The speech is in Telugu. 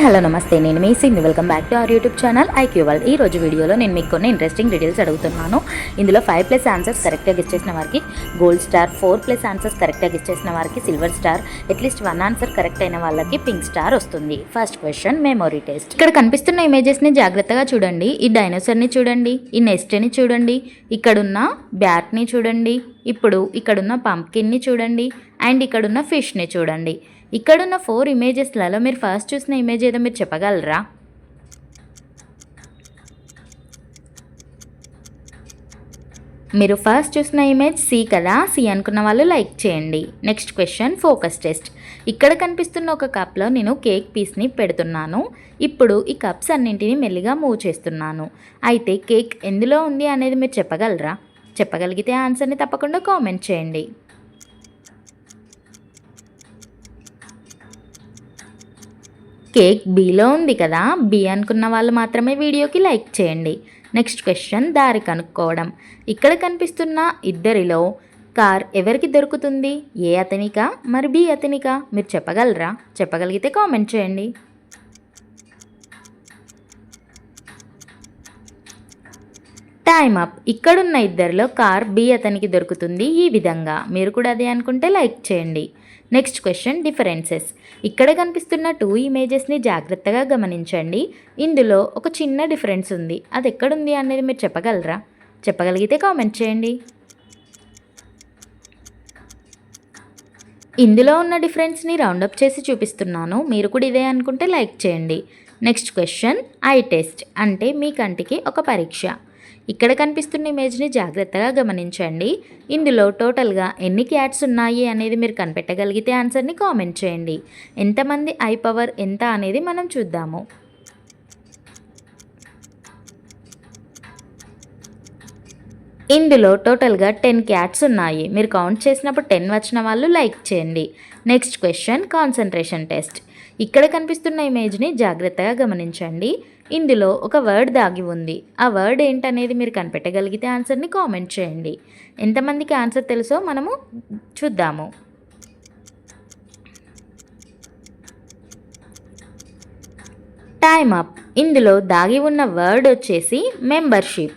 హలో నమస్తే. నేను మీ Singh welcome back to our YouTube channel IQ world ఈ రోజు వీడియోలో నేను మీకు కొన్ని ఇంట్రెస్టింగ్ డీటెయిల్స్ అడుగుతున్నాను. ఇందులో ఫైవ్ ప్లస్ ఆన్సర్స్ కరెక్ట్గా గెస్ చేసిన వారికి gold star four plus answers కరెక్ట్గా గెస్ చేసిన వారికి silver star at least one answer correct అయిన వాళ్ళకి పింక్ స్టార్ వస్తుంది. ఫస్ట్ క్వశ్చన్ మెమొరీ టెస్ట్ ఇక్కడ కనిపిస్తున్న ఇమేజెస్ని జాగ్రత్తగా చూడండి. ఈ డైనోసర్ని చూడండి. ఈ నెస్ట్ని చూడండి. ఇక్కడున్న బ్యాట్ని చూడండి. ఇప్పుడు ఇక్కడున్న పంప్కిన్ని చూడండి. అండ్ ఇక్కడున్న ఫిష్ని చూడండి. ఇక్కడున్న ఫోర్ ఇమేజెస్లలో మీరు ఫస్ట్ చూసిన ఇమేజ్ ఏదో మీరు చెప్పగలరా? మీరు ఫస్ట్ చూసిన ఇమేజ్ సి కదా? సి అనుకున్న వాళ్ళు లైక్ చేయండి. Next question focus test. ఇక్కడ కనిపిస్తున్న ఒక కప్లో నేను కేక్ పీస్ని పెడుతున్నాను. ఇప్పుడు ఈ కప్స్ అన్నింటినీ మెల్లిగా మూవ్ చేస్తున్నాను. అయితే కేక్ ఎందులో ఉంది అనేది మీరు చెప్పగలరా? చెప్పగలిగితే ఆన్సర్ని తప్పకుండా కామెంట్ చేయండి. కేక్ బీలో ఉంది కదా బి అనుకున్న వాళ్ళు మాత్రమే వీడియోకి లైక్ చేయండి. నెక్స్ట్ క్వశ్చన్ దారి కనుక్కోవడం. ఇక్కడ కనిపిస్తున్న ఇద్దరిలో కార్ ఎవరికి దొరుకుతుంది? ఏ అతనికా? మరి బి అతనికా? మీరు చెప్పగలరా? చెప్పగలిగితే కామెంట్ చేయండి. టైమ్ అప్ ఇక్కడున్న ఇద్దరిలో కార్ బి అతనికి దొరుకుతుంది ఈ విధంగా. మీరు కూడా అదే అనుకుంటే లైక్ చేయండి. నెక్స్ట్ క్వశ్చన్ డిఫరెన్సెస్ ఇక్కడ కనిపిస్తున్న టూ ఇమేజెస్ని జాగ్రత్తగా గమనించండి. ఇందులో ఒక చిన్న డిఫరెన్స్ ఉంది. అది ఎక్కడుంది అనేది మీరు చెప్పగలరా? చెప్పగలిగితే కామెంట్ చేయండి. ఇందులో ఉన్న డిఫరెన్స్ని రౌండప్ చేసి చూపిస్తున్నాను. మీరు కూడా ఇదే అనుకుంటే లైక్ చేయండి. నెక్స్ట్ క్వశ్చన్ ఐ టెస్ట్ అంటే మీ కంటికి ఒక పరీక్ష. ఇక్కడ కనిపిస్తున్న ఇమేజ్ని జాగ్రత్తగా గమనించండి. ఇందులో టోటల్గా ఎన్ని క్యాట్స్ ఉన్నాయి అనేది మీరు కనిపెట్టగలిగితే ఆన్సర్ని కామెంట్ చేయండి. ఎంతమంది ఐ పవర్ ఎంత అనేది మనం చూద్దాము. ఇందులో టోటల్గా టెన్ క్యాట్స్ ఉన్నాయి. మీరు కౌంట్ చేసినప్పుడు టెన్ వచ్చిన వాళ్ళు లైక్ చేయండి. Next question concentration test. ఇక్కడ కనిపిస్తున్న ఇమేజ్ని జాగ్రత్తగా గమనించండి. ఇందులో ఒక వర్డ్ దాగి ఉంది. ఆ వర్డ్ ఏంటనేది మీరు కనిపెట్టగలిగితే ఆన్సర్ని కామెంట్ చేయండి. ఎంతమందికి ఆన్సర్ తెలుసో మనము చూద్దాము. Time up. ఇందులో దాగి ఉన్న వర్డ్ వచ్చేసి మెంబర్షిప్.